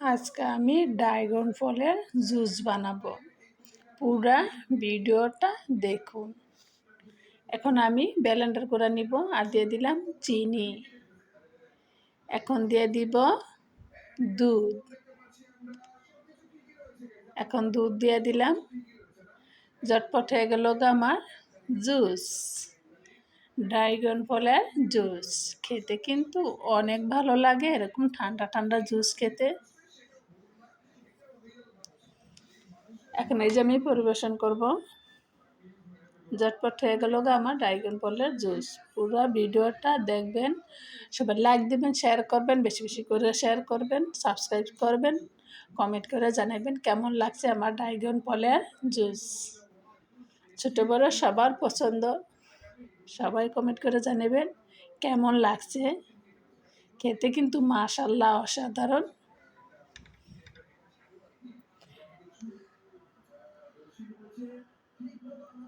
আজকে আমি ড্রাগন ফলের জুস বানাবো। পুরা ভিডিওটা দেখুন। এখন আমি ব্যালেন্ডার করে নিব আর দিয়ে দিলাম চিনি। এখন দিয়ে দিব দুধ। এখন দুধ দিয়ে দিলাম। জটপট হয়ে গেল আমার জুস। ড্রাগন ফলের জুস। খেতে কিন্তু অনেক ভালো লাগে, এরকম ঠান্ডা ঠান্ডা জুস খেতে। এখন এই যে আমি পরিবেশন করব। ঝটপট হয়ে গেল আমার ড্রাইগন ফলের জুস। পুরো ভিডিওটা দেখবেন, সবাই লাইক দেবেন শেয়ার করবেন, বেশি বেশি করে শেয়ার করবেন সাবস্ক্রাইব করবেন কমেন্ট করে জানাবেন কেমন লাগছে আমার ড্রাইগন ফলের জুস। ছোটো বড় সবার পছন্দ, সবাই কমেন্ট করে জানাবেন কেমন লাগছে। খেতে কিন্তু মাশাল্লাহ অসাধারণ। হচ্ছে